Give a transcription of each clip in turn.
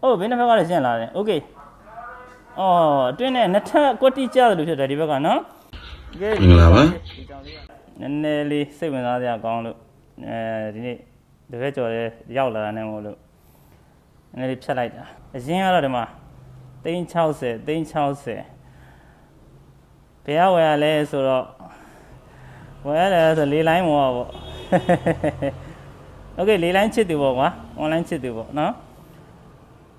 ဟုတ်ဘေးနှစ်ဖက်ကလည်းရှင်းလာတယ်โอเคအော်အတွင်းနဲ့နှစ်ထပ်ကွက်တိကျတယ်လို့ဖြစ်တယ်ဒီဘက်ကနော်ကဲ မင်္ဂလာပါ ဒီကြောင်လေးကနည်းနည်းလေးစိတ်ဝင်စားစရာကောင်းလို့အဲဒီနေ့တပည့်ကျော်လေးရောက်လာတာနဲ့မို့လို့နည်းနည်းလေးဖြတ်လိုက်တာအရင်ကတော့ဒီမှာ360 360ဘယ်ရောက်ဝယ်ရလဲဆိုတော့ဝယ်ရတယ်ဆိုလေးလိုင်းမောပေါ့ โอเคလေးလိုင်းချစ်သူပေါ့ကွာ online ချစ်သူပေါ့နော်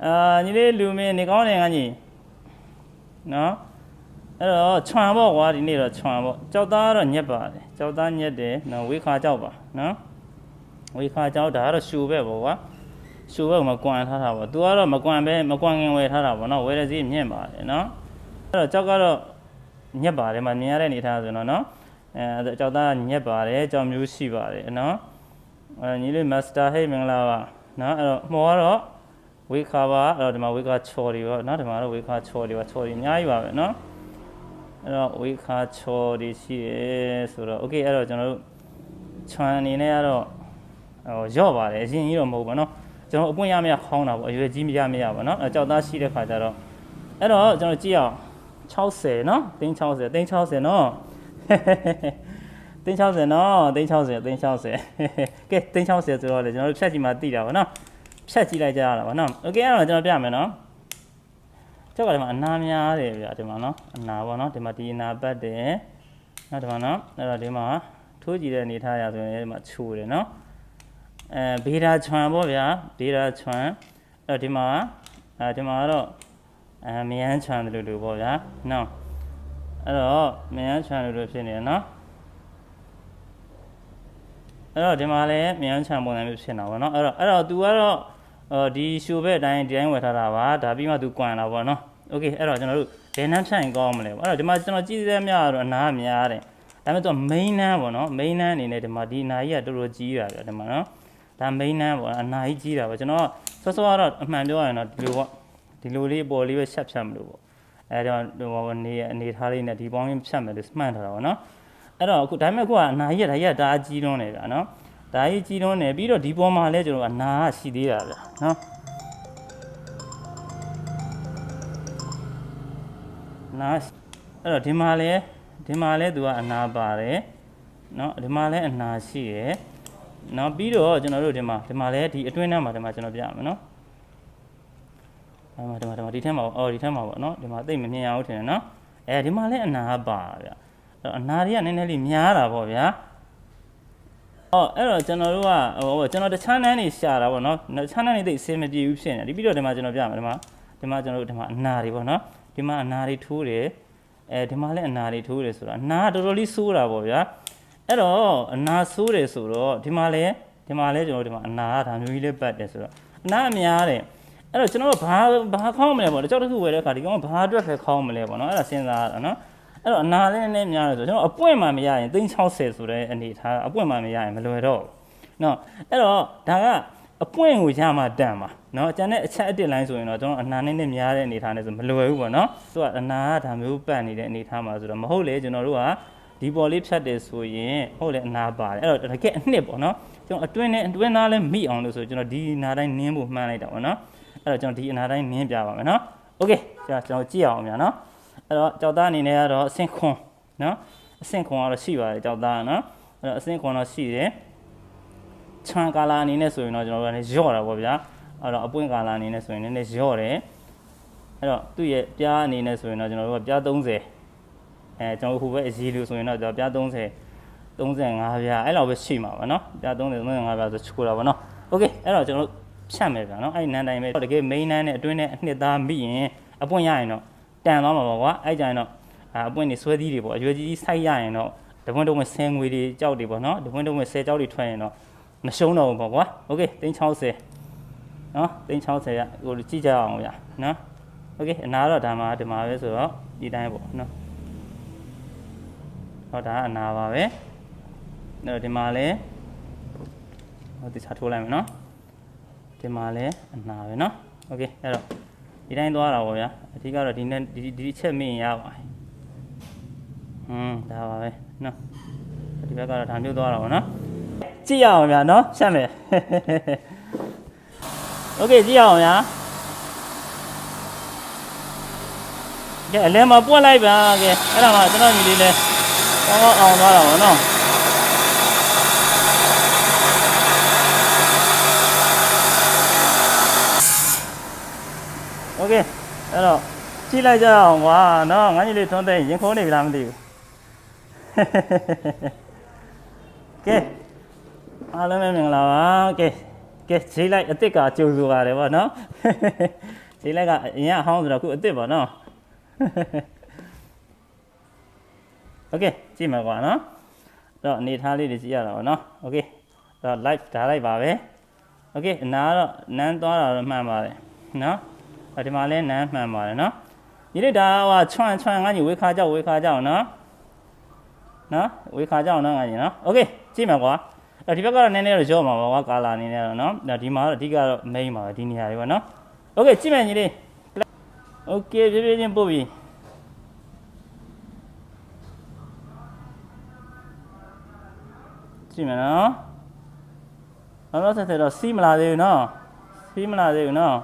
အာညီလေးလူမင်းနေကောင်းတယ်ငါညီနော်အဲ့တော့ခြံပေါ့ကွာဒီနေ့တော့ခြံပေါ့ကြောက်သားကတော့ညက်ပါတယ်ကြောက်သားညက်တယ်နော်ဝေခါကြောက်ပါနော်ဝေခါကြောက်ဒါကတော့ရှူပဲပေါ့ကွာရှူပဲမကွန်ထားတာပေါ့ तू ကတော့မကွန်ပဲမကွန်ခင်ဝယ်ထားတာပေါ့နော်ဝယ်တဲ့စီးမြင့်ပါတယ်နော်အဲ့တော့ကြောက်ကတော့ညက်ပါတယ်မမြင်ရတဲ့အနေထားဆိုတော့နော်အဲကြောက်သားညက်ပါတယ်ကြောက်မျိုးရှိပါတယ်နော်အဲညီလေးမစတာဟေးမင်္ဂလာပါနော်အဲ့တော့မောကတော့ ဝေခါပါအဲ့တော့ဒီမှာဝေခါချော်တွေပေါ့နော်ဒီမှာတော့ဝေခါချော်တွေပါချော်တွေအများကြီးပါပဲနော်အဲ့တော့ဝေခါချော်တွေရှိရဲဆိုတော့ okay အဲ့တော့ကျွန်တော်တို့ခြံအနေနဲ့ကတော့ဟိုရော့ပါတယ်အရင်ကြီးတော့မဟုတ်ပါနော်ကျွန်တော်အပွင့်ရမရခေါင်းတာပေါ့အရွယ်ကြီးမရမရပါနော်အဲ့ကြောက်သားရှိတဲ့ခါကျတော့အဲ့တော့ကျွန်တော်ကြည့်အောင်60နော်တင်း60တင်း60နော်တင်း60နော်တင်း60တင်း60ကဲတင်း60ဆိုတော့လေကျွန်တော်တို့ဖြတ်ကြည့်မှသိတာပါနော် ဖြတ်ကြည့်လိုက်ကြရတာပါနော်โอเคအဲ့တော့ကျွန်တော်ပြမယ်နော်ကျောက်ကဒီမှာအနာများတယ်ဗျာဒီမှာနော်အနာပေါ့နော်ဒီမှာဒီအနာပတ်တယ်နော်ဒီမှာနော်အဲ့တော့ဒီမှာထိုးကြည့်တဲ့အနေထားရဆိုရင်ဒီမှာချိုးတယ်နော်အဲဘေးဓာချွန်ပေါ့ဗျာဘေးဓာချွန်အဲ့တော့ဒီမှာအဲဒီမှာကတော့အဲမယန်းချွန်တယ်လို့လို့ပေါ့ဗျာနော်အဲ့တော့မယန်းချွန်လို့လို့ဖြစ်နေတယ်နော် အဲ့တော့ဒီမှာလည်းမြန်ချံပုံစံမျိုးဖြစ်နေတာပေါ့နော်အဲ့တော့အဲ့တော့ तू ကတော့ အော်ဒီရှိုးဘက်အတိုင်းဒီတိုင်းဝယ်ထားတာပါဒါပြီးမှ तू ကွန်လာပေါ့နော်โอเคအဲ့တော့ကျွန်တော်တို့ဘယ်နှမ်းဖြတ်ရင်ကောင်းမလဲပေါ့အဲ့တော့ဒီမှာကျွန်တော်ကြည့်သေးများတော့အနာများတယ်ဒါပေမဲ့ तू main နမ်းပေါ့နော် main နမ်းအနေနဲ့ဒီမှာဒီအနာကြီးကတော်တော်ကြီးတာဗျဒီမှာနော်ဒါ main နမ်းပေါ့အနာကြီးကြီးတာပေါ့ကျွန်တော်စောစောကတော့အမှန်ပြောရရင်တော့ဒီလိုပေါ့ဒီလိုလေးအပေါ်လေးပဲရှက်ဖြတ်မလို့ပေါ့အဲ့တော့ဟိုနေအနေထားလေးနဲ့ဒီပေါင်းရင်းဖြတ်မယ်လို့မှန်ထားတာပေါ့နော် အဲ့တော့အခုဒါပေမဲ့အခုကအနာကြီးကဒါကြီးကဒါအကြီးတွန်းနေဗျာနော် ဒါကြီးကြီးတွန်းနေပြီးတော့ဒီပေါ်မှာလဲကျွန်တော်အနာကရှိသေးတာဗျာနော်နာရှိအဲ့တော့ဒီမှာလဲဒီမှာလဲသူကအနာပါတယ်နော်ဒီမှာလဲအနာရှိရယ်နော်ပြီးတော့ကျွန်တော်တို့ဒီမှာဒီမှာလဲဒီအတွင်းထဲမှာဒီမှာကျွန်တော်ပြရမယ်နော်ဒီမှာဒီမှာဒီမှာဒီထဲမှာပေါ့အော်ဒီထဲမှာပေါ့နော်ဒီမှာသိပ်မမြင်ရဘူးထင်တယ်နော်အဲဒီမှာလဲအနာပါဗျာအဲ့တော့အနာတွေကနည်းနည်းလေးများတာပေါ့ဗျာ။ အော်အဲ့တော့ကျွန်တော်တို့ကဟိုကျွန်တော်တခြားနန်းနေရှာတာပေါ့နော်။တခြားနန်းနေသိအဆင်မပြေဘူးဖြစ်နေတယ်။ဒီပြီးတော့ဒီမှာကျွန်တော်ပြမယ်ဒီမှာဒီမှာကျွန်တော်တို့ဒီမှာအနာတွေပေါ့နော်။ဒီမှာအနာတွေထိုးတယ်။အဲဒီမှာလည်းအနာတွေထိုးတယ်ဆိုတော့အနာကတော်တော်လေးဆိုးတာပေါ့ဗျာ။အဲ့တော့အနာဆိုးတယ်ဆိုတော့ဒီမှာလည်းဒီမှာလည်းကျွန်တော်တို့ဒီမှာအနာကဒါမျိုးကြီးလေးပတ်တယ်ဆိုတော့အနာအများတယ်။အဲ့တော့ကျွန်တော်တို့ဘာဘာခေါင်းမလဲပေါ့။ကြောက်တစ်ခုဝယ်တဲ့အခါဒီကောင်ကဘာအတွက်ပဲခေါင်းမလဲပေါ့နော်။အဲ့ဒါစဉ်းစားရတာနော်။ အဲ့တော့အနာလေးနဲ့များတယ်ဆိုကျွန်တော်အပွင့်မှမရရင်360ဆိုတဲ့အနေထားအပွင့်မှမရရင်မလွယ်တော့ဘူးเนาะအဲ့တော့ဒါကအပွင့်ကိုရမှတန်ပါเนาะအကျန်တဲ့အချက်အတစ်လိုင်းဆိုရင်တော့ကျွန်တော်အနာနဲ့နဲ့များတဲ့အနေထားနဲ့ဆိုမလွယ်ဘူးပေါ့เนาะသူကအနာကဒါမျိုးပတ်နေတဲ့အနေထားမှာဆိုတော့မဟုတ်လေကျွန်တော်တို့ကဒီပေါ်လေးဖြတ်တယ်ဆိုရင်ဟုတ်လေအနာပါတယ်အဲ့တော့တကယ်အနှစ်ပေါ့เนาะကျွန်တော်အတွင်းနဲ့အတွင်းသားလည်းမိအောင်လို့ဆိုကျွန်တော်ဒီအနာတိုင်းနင်းဖို့မှန်းလိုက်တာပေါ့เนาะအဲ့တော့ကျွန်တော်ဒီအနာတိုင်းနင်းပြပါမယ်เนาะโอเคကျွန်တော်ကြည့်အောင်များเนาะ အဲ့တော့ကြောက်သားအနေနဲ့ကတော့အဆင့်ခွန်နော်အဆင့်ခွန်ကတော့ရှိပါတယ်ကြောက်သားကနော်အဲ့တော့အဆင့်ခွန်တော့ရှိတယ်ခြံကာလာအနေနဲ့ဆိုရင်တော့ကျွန်တော်တို့ကလည်းရော့တာပေါ့ဗျာအဲ့တော့အပွင့်ကာလာအနေနဲ့ဆိုရင်လည်းရော့တယ်အဲ့တော့သူ့ရဲ့ပြားအနေနဲ့ဆိုရင်တော့ကျွန်တော်တို့ကပြား30အဲကျွန်တော်ဟိုဘက်အရေးလို့ဆိုရင်တော့ကျွန်တော်ပြား30 35ပြားအဲ့လောက်ပဲရှိမှာပါနော်ပြား30 35ပြားဆိုချိုးတာပါနော်โอเคအဲ့တော့ကျွန်တော်တို့ဖြတ်မယ်ဗျာနော်အဲ့နန်းတိုင်းပဲတကယ် main နန်းနဲ့အတွင်းနဲ့အနှစ်သားမိရင်အပွင့်ရရင်တော့ တန်သွားမှာပေါ့ကွာအဲ့ကြရင်တော့အာအပွင့်နေဆွဲသီးတွေပေါ့အရွယ်ကြီးကြီးစိုက်ရရင်တော့တပွင့်တုံးမဲ့ဆင်းငွေတွေကြောက်တွေပေါ့နော်တပွင့်တုံးမဲ့ဆဲကြောက်တွေထွက်ရင်တော့မရှုံးတော့ဘူးပေါ့ကွာโอเค360နော်360ရဟိုကြည့်ကြအောင်ဗျာနော်โอเคအနာတော့ဒါမှဒီမှာပဲဆိုတော့ဒီတိုင်းပေါ့နော်ဟောဒါကအနာပါပဲအဲ့တော့ဒီမှာလဲဟောဒီစားထိုးလိုက်မယ်နော်ဒီမှာလဲအနာပဲနော်โอเคအဲ့တော့ ဒီတိုင်းသွားတာပေါ့ဗျာအထူးကတော့ဒီနဲ့ဒီဒီချက်မင်းရပါတယ်อืมဒါပါပဲเนาะဒီဘက်ကတော့ဒါမျိုးသွားတာပေါ့เนาะကြည့်ရအောင်ဗျာเนาะရှက်မယ်โอเคကြည့်ရအောင်ဗျာကဲအလဲမှာပွက်လိုက်ပါကဲအဲ့ဒါမှကျွန်တော်ညီလေးလဲကောင်းကောင်းအောင်သွားတာပေါ့နော် โอเคအဲ့တော့ကြည့်လိုက်ကြအောင်ကွာနော်ငါညီလေးထွန်းတဲ့ရင်ခုံးနေပြီလားမသိဘူးကဲအားလုံးပဲမင်္ဂလာပါကဲကဲဈေးလိုက်အစ်စ်ကကြိုးဆိုပါတယ်ဗောနော်ဈေးလိုက်ကအရင်အဟောင်းဆိုတော့အခုအစ်စ်ပါနော် โอเคကြည့်မှာကွာနော်အဲ့တော့အနေထားလေးတွေကြည့်ရတာပေါ့နော်โอเคအဲ့တော့ live ဓာတ်လိုက်ပါပဲโอเคအနာကတော့နန်းသွားတာတော့မှန်ပါတယ်နော် အဲ့ဒီမှာလဲနန်းမှန်ပါတယ်နော်ဒီနေ့ဒါဟိုချွန်ချွန်ငါညီဝေခါကြောက်ဝေခါကြောက်နော်နော်ဝေခါကြောက်နော်ငါညီနော်โอเคကြည့်မှာကွာအဲ့ဒီဘက်ကတော့နည်းနည်းတော့ကြောက်မှာပါကွာကာလာအနေနဲ့တော့နော်ဒါဒီမှာတော့အဓိကတော့ main ပါပဲဒီနေရာတွေပေါ့နော်โอเคကြည့်မယ်ညီလေးโอเคပြပြချင်းပို့ပြီ ကြည့်မယ်နော်ဘာလို့ဆက်ဆက်တော့စီးမလာသေးဘူးနော်စီးမလာသေးဘူးနော်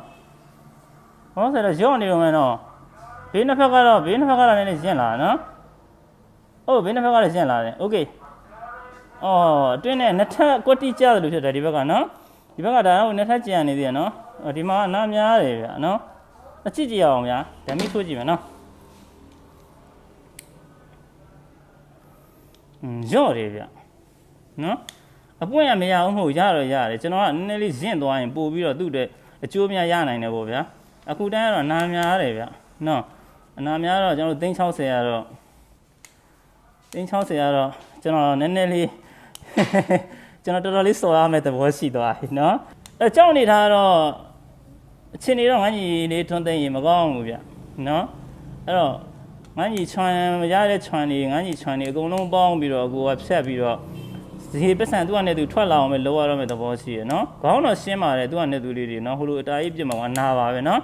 ဘာလို့ဆက်တော့ရော့နေတော့မယ်နော်ဘေးနှစ်ဖက်ကတော့ဘေးနှစ်ဖက်ကတော့နည်းနည်းရှင်းလာနော်ဟုတ်ဘေးနှစ်ဖက်ကလည်းရှင်းလာတယ်โอเคအော်အတွင်းနဲ့နှစ်ထပ်ကွက်တိကျတယ်လို့ဖြစ်တယ်ဒီဘက်ကနော်ဒီဘက်ကဒါတော့နှစ်ထပ်ကျန်နေသေးတယ်နော်အော်ဒီမှာကနားများတယ်ဗျာနော်အကြည့်ကြည့်အောင်ဗျာဓာမီထိုးကြည့်မယ်နော်อืมရော့တယ်ဗျာ နော်အပွင့်ရမရအောင်မဟုတ်ရတော့ရတယ်ကျွန်တော်ကနည်းနည်းလေးဇင့်သွားရင်ပို့ပြီးတော့သူ့တဲ့အကျိုးများရနိုင်တယ်ပေါ့ဗျာ အခုတန်းကတော့နာများတယ်ဗျနော်အနာများတော့ကျွန်တော်တို့360ရတော့360ရတော့ကျွန်တော်နည်းနည်းလေးကျွန်တော်တော်တော်လေးစော်ရမယ့်သဘောရှိသွားပြီနော်အဲကြောက်နေတာတော့အချင်းနေတော့ငန်းကြီးလေးထွန်းသိမ်းရင်မကောင်းဘူးဗျနော်အဲ့တော့ငန်းကြီးချွန်ရတဲ့ချွန်နေငန်းကြီးချွန်နေအကုန်လုံးပေါင်းပြီးတော့ကိုကဖြတ်ပြီးတော့ ဒီပတ်စံသူကနဲ့သူထွက်လာအောင်ပဲလောရတော့မယ့်သဘောရှိရနော်ခေါင်းတော့ရှင်းပါတယ်သူကနဲ့သူလေးတွေနော်ဟိုလိုအတားကြီးပြစ်မှာကနာပါပဲနော်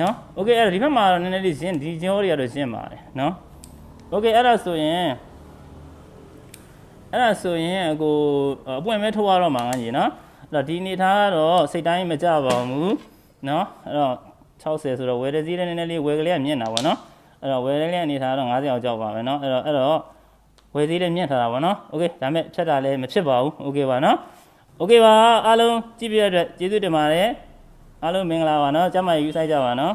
နော်โอเคအဲ့ဒါဒီဘက်မှာတော့နည်းနည်းလေးရှင်းဒီကျောတွေကတော့ရှင်းပါတယ်နော်โอเคအဲ့ဒါဆိုရင်အဲ့ဒါဆိုရင်အကိုအပွင့်မဲထိုးရတော့မှာငါကြီးနော်အဲ့တော့ဒီအနေထားကတော့စိတ်တိုင်းမကြပါဘူးနော်အဲ့တော့60ဆိုတော့ဝယ်တဲ့ဈေးလည်းနည်းနည်းလေးဝယ်ကလေးကမြင့်တာပေါ့နော်အဲ့တော့ဝယ်ကလေးအနေထားတော့90အောင်ကြောက်ပါမယ်နော်အဲ့တော့အဲ့တော့ ဝယ်သေးလည်းမြင့်ထားတာပါနော်โอเคဒါမဲ့ဖြတ်တာလည်းမဖြစ်ပါဘူးโอเคပါနော်โอเคပါအားလုံးကြည့်ပြရတဲ့ကျေးဇူးတင်ပါတယ်အားလုံးမင်္ဂလာပါနော်ကျမ်းမာရေးယူဆိုင်ကြပါနော်